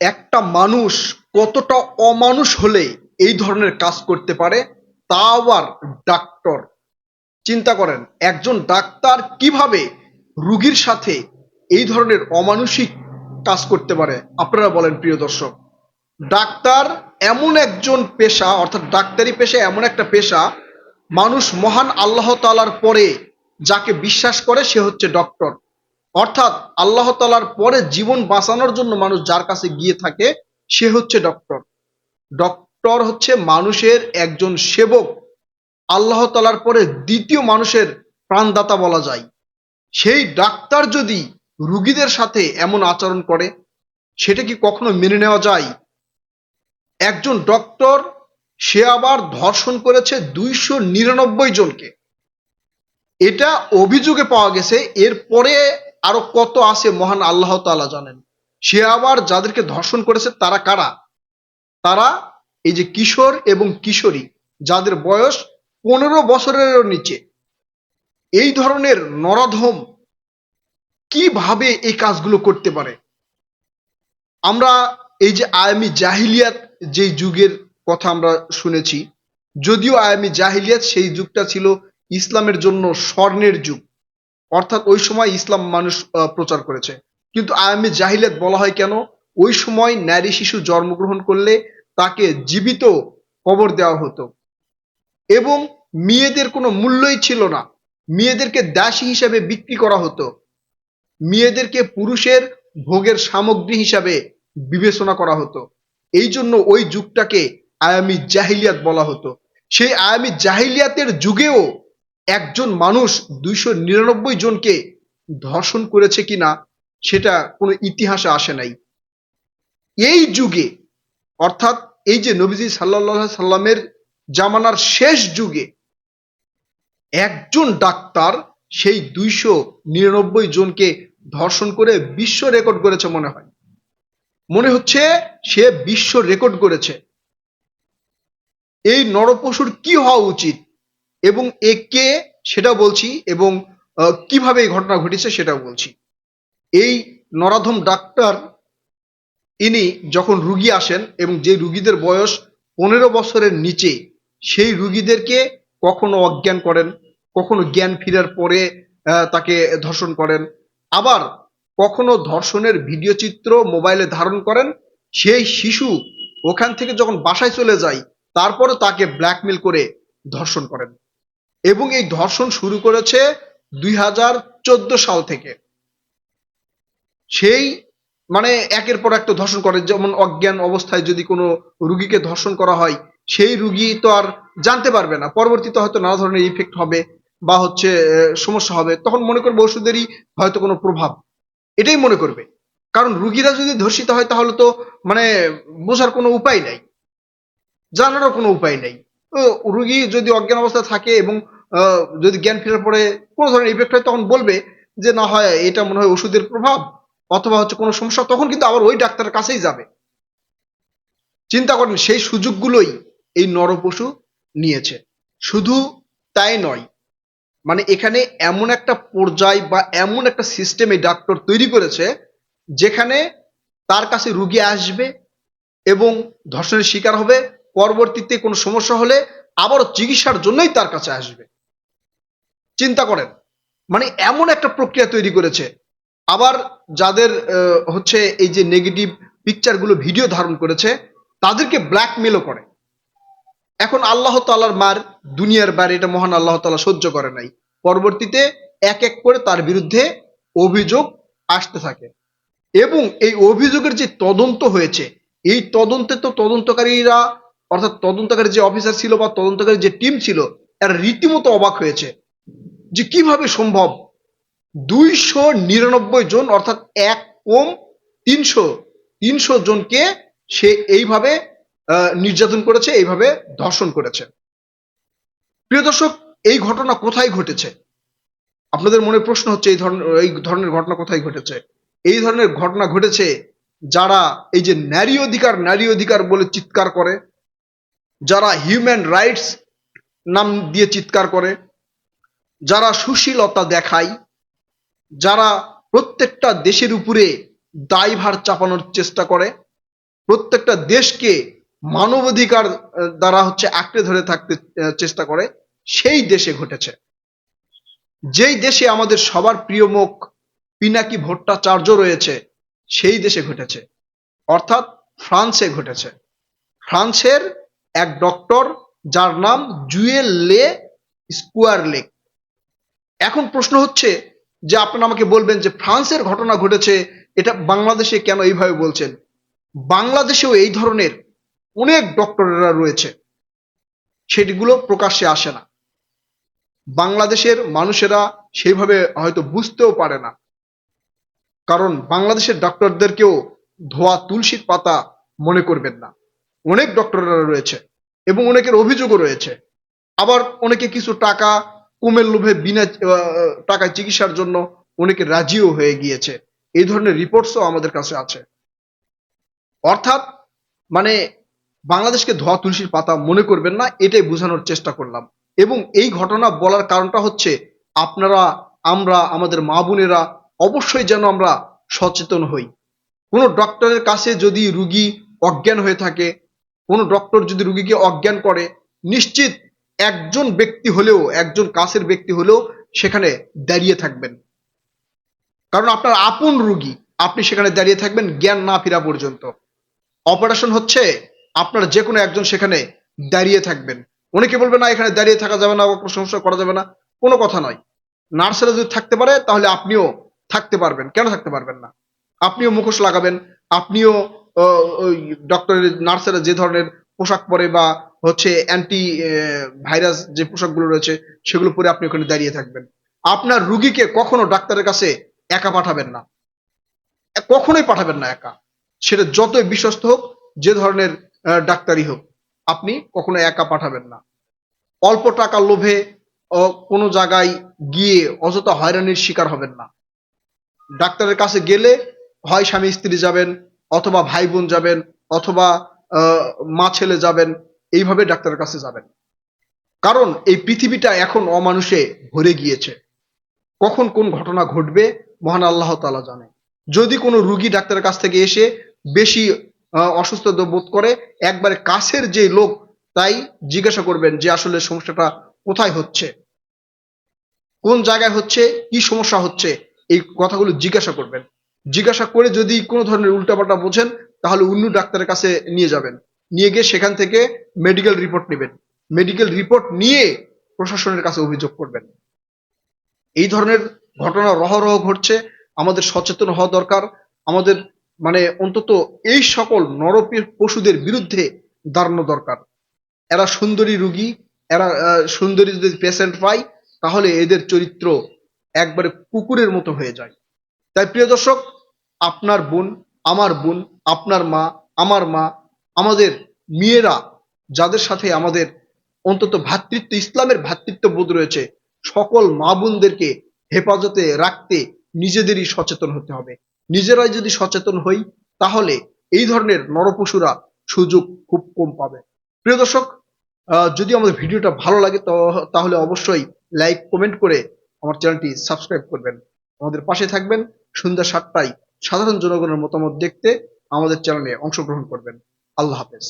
একটা মানুষ কতটা অমানুষ হলে এই ধরনের কাজ করতে পারে তা আবার ডাক্তার। চিন্তা করেন, একজন ডাক্তার কীভাবে রুগীর সাথে এই ধরনের অমানুষিক কাজ করতে পারে? আপনারা বলেন, প্রিয় দর্শক। ডাক্তার এমন একজন পেশা, অর্থাৎ ডাক্তারি পেশা এমন একটা পেশা, মানুষ মহান আল্লাহ তালার পরে যাকে বিশ্বাস করে সে হচ্ছে ডক্টর। অর্থাৎ আল্লাহ তালার পরে জীবন বাঁচানোর জন্য মানুষ যার কাছে গিয়ে থাকে, সে হচ্ছে ডক্টর ডক্টর হচ্ছে মানুষের একজন সেবক। আল্লাহ তালার পরে দ্বিতীয় মানুষের প্রাণদাতা বলা যায়। সেই ডাক্তার যদি রুগীদের সাথে এমন আচরণ করে, সেটা কি কখনো মেনে নেওয়া যায়? একজন ডক্টর সে আবার ধর্ষণ করেছে দুইশো নিরানব্বই জনকে। এটা অভিযোগে পাওয়া গেছে, এরপরে আরও কত আছে মহান আল্লাহ তাআলা জানেন। সে আবার যাদেরকে ধর্ষণ করেছে, তারা কারা? তারা এই যে কিশোর এবং কিশোরী, যাদের বয়স পনেরো বছরেরও নিচে। এই ধরনের নরাধম কীভাবে এই কাজগুলো করতে পারে? আমরা এই যে আয়ামি জাহিলিয়াত যে যুগের কথা আমরা শুনেছি, যদিও আয়ামি জাহিলিয়াত সেই যুগটা ছিল ইসলামের জন্য স্বর্ণের যুগ। অর্থাৎ ওই সময় ইসলাম মানুষ প্রচার করেছে। কিন্তু আয়ামি জাহিলিয়াত বলা হয় কেন? ওই সময় নারী শিশু জন্মগ্রহণ করলে তাকে জীবিত কবর দেওয়া হতো। এবং মেয়েদের কোনো মূল্যই ছিল না। মেয়েদেরকে দাসী হিসাবে বিক্রি করা হতো। মেয়েদেরকে পুরুষের ভোগের সামগ্রী হিসাবে বিবেচনা করা হতো। এই জন্য ওই যুগটাকে আয়ামি জাহিলিয়াত বলা হতো। সেই আয়ামি জাহিলিয়াতের যুগেও একজন মানুষ দুইশো নিরানব্বই জনকে ধর্ষণ করেছে কিনা সেটা কোনো ইতিহাসে আসে নাই। এই যুগে, অর্থাৎ এই যে নবীজি সাল্লাহ সাল্লামের জামানার শেষ যুগে, একজন ডাক্তার সেই দুইশো নিরানব্বই জনকে ধর্ষণ করে বিশ্ব রেকর্ড করেছে মনে হয়। মনে হচ্ছে সে বিশ্ব রেকর্ড করেছে। এই নরপশুর কি হওয়া উচিত? এবং এ কে সেটা বলছি এবং কীভাবে এই ঘটনা ঘটেছে সেটাও বলছি। এই নরাধম ডাক্তার, ইনি যখন রুগী আসেন এবং যে রুগীদের বয়স পনেরো বছরের নিচে, সেই রুগীদেরকে কখনো অজ্ঞান করেন, কখনো জ্ঞান ফিরার পরে তাকে ধর্ষণ করেন। আবার কখনো ধর্ষণের ভিডিও চিত্র মোবাইলে ধারণ করেন, সেই শিশু ওখান থেকে যখন বাসায় চলে যায় তারপরে তাকে ব্ল্যাকমেল করে ধর্ষণ করেন। এবং এই ধর্ষণ শুরু করেছে দুই হাজার চোদ্দ সাল থেকে। সেই মানে একের পর একটা ধর্ষণ করে, যেমন অজ্ঞান অবস্থায় যদি কোনো রুগীকে ধর্ষণ করা হয়, সেই রুগী তো আর জানতে পারবে না। পরবর্তীতে হয়তো নানা ধরনের ইফেক্ট হবে বা হচ্ছে সমস্যা হবে। তখন মনে করবে ওষুধেরই হয়তো কোনো প্রভাব। এটাই মনে করবে। কারণ রুগীরা যদি ধর্ষিত হয়, তাহলে তো মানে বোঝার কোনো উপায় নাই। জানারও কোনো উপায় নেই। রুগী যদি অজ্ঞান অবস্থায় থাকে এবং যদি জ্ঞান ফেরার পরে কোনো ধরনের ইফেক্ট হয়, তখন বলবে যে, না হয়, এটা মনে হয় ওষুধের প্রভাব অথবা হচ্ছে কোনো সমস্যা। তখন কিন্তু আবার ওই ডাক্তারের কাছেই যাবে। চিন্তা করেন, সেই সুযোগগুলোই এই নরপশু নিয়েছে। শুধু তাই নয় মানে এখানে এমন একটা পর্যায় বা এমন একটা সিস্টেম এই ডাক্তার তৈরি করেছে, যেখানে তার কাছে রুগী আসবে এবং ধর্ষণের শিকার হবে পরবর্তীতে কোনো সমস্যা হলে আবারও চিকিৎসার জন্যই তার কাছে আসবে। চিন্তা করেন মানে এমন একটা প্রক্রিয়া তৈরি করেছে। আবার যাদের হচ্ছে এই যে নেগেটিভ পিকচারগুলো ভিডিও ধারণ করেছে, তাদেরকে ব্ল্যাকমেলও করে। এখন আল্লাহ তাআলার মার দুনিয়ার বাইরে এটা মহান আল্লাহ তাআলা সহ্য করে নাই। পরবর্তীতে এক এক করে তার বিরুদ্ধে অভিযোগ আসতে থাকে। এবং এই অভিযোগের যে তদন্ত হয়েছে, এই তদন্তে তো তদন্তকারীরা অর্থাৎ তদন্তকারী যে অফিসার ছিল বা তদন্তকারী যে টিম ছিল, এরা রীতিমতো অবাক হয়েছে যে কীভাবে সম্ভব দুইশো নিরানব্বই জন, অর্থাৎ এক কম তিনশো তিনশো জনকে সে এইভাবে নির্যাতন করেছে, এইভাবে ধর্ষণ করেছে। প্রিয় দর্শক, এই ঘটনা কোথায় ঘটেছে? আপনাদের মনে প্রশ্ন হচ্ছে, এই ধরনের এই ধরনের ঘটনা কোথায় ঘটেছে? এই ধরনের ঘটনা ঘটেছে যারা এই যে নারী অধিকার নারী অধিকার বলে চিৎকার করে যারা হিউম্যান রাইটস নাম দিয়ে চিৎকার করে, যারা সুশীলতা দেখায়, যারা প্রত্যেকটা দেশের উপরে দায়ভার চাপানোর চেষ্টা করে, প্রত্যেকটা দেশকে মানবাধিকার দ্বারা হচ্ছে আঁকড়ে ধরে থাকতে চেষ্টা করে, সেই দেশে ঘটেছে। যেই দেশে আমাদের সবার প্রিয় মুখ পিনাকি ভট্টাচার্য রয়েছে, সেই দেশে ঘটেছে। অর্থাৎ ফ্রান্সে ঘটেছে। ফ্রান্সের এক ডক্টর যার নাম জুয়েল লে স্কোয়ার লেক। এখন প্রশ্ন হচ্ছে যে আপনারা আমাকে বলবেন যে ফ্রান্সের ঘটনা ঘটেছে, এটা বাংলাদেশে কেন এইভাবে বলছেন? বাংলাদেশেও এই ধরনের অনেক ডক্টরেরা রয়েছে। সেটিগুলো প্রকাশ্যে আসে না। বাংলাদেশের মানুষেরা সেইভাবে হয়তো বুঝতেও পারে না। কারণ বাংলাদেশের ডক্টরদেরকেও ধোয়া তুলসীর পাতা মনে করবেন না। অনেক ডক্টররা রয়েছে এবং অনেকের অভিযোগও রয়েছে। আবার অনেকে কিছু টাকা কমের লোভে বিনা টাকায় চিকিৎসার জন্য অনেকে রাজিও হয়ে গিয়েছে। এই ধরনের রিপোর্টসও আমাদের কাছে আছে। অর্থাৎ মানে বাংলাদেশকে ধোয়া তুলসীর পাতা মনে করবেন না, এটাই বোঝানোর চেষ্টা করলাম। এবং এই ঘটনা বলার কারণটা হচ্ছে, আপনারা, আমরা, আমাদের মা বোনেরা অবশ্যই যেন আমরা সচেতন হই। কোনো ডক্টরের কাছে যদি রুগী অজ্ঞান হয়ে থাকে কোনো ডক্টর যদি রুগীকে অজ্ঞান করে, নিশ্চিত একজন ব্যক্তি হলেও, একজন কাছের ব্যক্তি হলেও সেখানে দাঁড়িয়ে থাকবেন। কারণ আপনার আপন রুগী, আপনি সেখানে দাঁড়িয়ে থাকবেন জ্ঞান না ফেরা পর্যন্ত। অপারেশন হচ্ছে আপনার যে কোনো একজন সেখানে দাঁড়িয়ে থাকবেন। অনেকে বলবে, না, এখানে দাঁড়িয়ে থাকা যাবে না বা কোনো সমস্যা করা যাবে না। কোনো কথা নয়। নার্সেরা যদি থাকতে পারে, তাহলে আপনিও থাকতে পারবেন। কেন থাকতে পারবেন না? আপনিও মুখোশ লাগাবেন, আপনিও ডক্টরের নার্সেরা যে ধরনের পোশাক পরে বা হচ্ছে অ্যান্টি ভাইরাস যে পোশাকগুলো রয়েছে, সেগুলো পরে আপনি ওখানে দাঁড়িয়ে থাকবেন। আপনার রুগীকে কখনো ডাক্তারের কাছে একা পাঠাবেন না। কখনোই পাঠাবেন না একা। সেটা যতই বিশ্বস্ত হোক, যে ধরনের ডাক্তারই হোক, আপনি কখনো একা পাঠাবেন না। অল্প টাকার লোভে কোনো জায়গায় গিয়ে অযথা হয়রানির শিকার হবেন না। ডাক্তারের কাছে গেলে হয় স্বামী স্ত্রী যাবেন অথবা ভাই বোন যাবেন অথবা মা ছেলে যাবেন এইভাবে ডাক্তারের কাছে যাবেন। কারণ এই পৃথিবীটা এখন অমানুষে ভরে গিয়েছে। কখন কোন ঘটনা ঘটবে মহান আল্লাহ তাআলা জানে। যদি কোনো রুগী ডাক্তারের কাছ থেকে এসে বেশি আহ, অসুস্থ বোধ করে একবারে কাছের যে লোক তাই জিজ্ঞাসা করবেন যে আসলে সমস্যাটা কোথায় হচ্ছে? কোন জায়গায় হচ্ছে? কি সমস্যা হচ্ছে? এই কথাগুলো জিজ্ঞাসা করবেন। জিজ্ঞাসা করে যদি কোনো ধরনের উল্টাপাল্টা বোঝেন, তাহলে অন্য ডাক্তারের কাছে নিয়ে যাবেন। নিয়ে গিয়ে সেখান থেকে মেডিকেল রিপোর্ট নেবেন। মেডিকেল রিপোর্ট নিয়ে প্রশাসনের কাছে অভিযোগ করবেন। এই ধরনের ঘটনা রহরহ ঘটছে। আমাদের সচেতন হওয়া দরকার। আমাদের মানে অন্তত এই সকল নরপীর পশুদের বিরুদ্ধে দাঁড়ানো দরকার। এরা সুন্দরী রুগী, এরা সুন্দরী যদি পেশেন্ট পায় তাহলে এদের চরিত্র একবারে কুকুরের মতো হয়ে যায়। তাই প্রিয় দর্শক আপনার বোন, আমার বোন, আপনার মা, আমার মা, আমাদের মেয়েরা, যাদের সাথে আমাদের অন্তত ভ্রাতৃত্ব ইসলামের ভ্রাতৃত্ব বোধ রয়েছে, সকল মা বোনদেরকে হেফাজতে রাখতে নিজেদেরই সচেতন হতে হবে। নিজেরাই যদি সচেতন হই, তাহলে এই ধরনের নরপশুরা সুযোগ খুব কম পাবে। প্রিয় দর্শক যদি আমাদের ভিডিওটা ভালো লাগে তাহলে অবশ্যই লাইক, কমেন্ট করে আমার চ্যানেলটি সাবস্ক্রাইব করবেন। আমাদের পাশে থাকবেন সন্ধ্যা সাতটায়। সাধারণ জনগণের মতামত দেখতে আমাদের চ্যানেলে অংশগ্রহণ করবেন। আল্লাহ হাফেজ।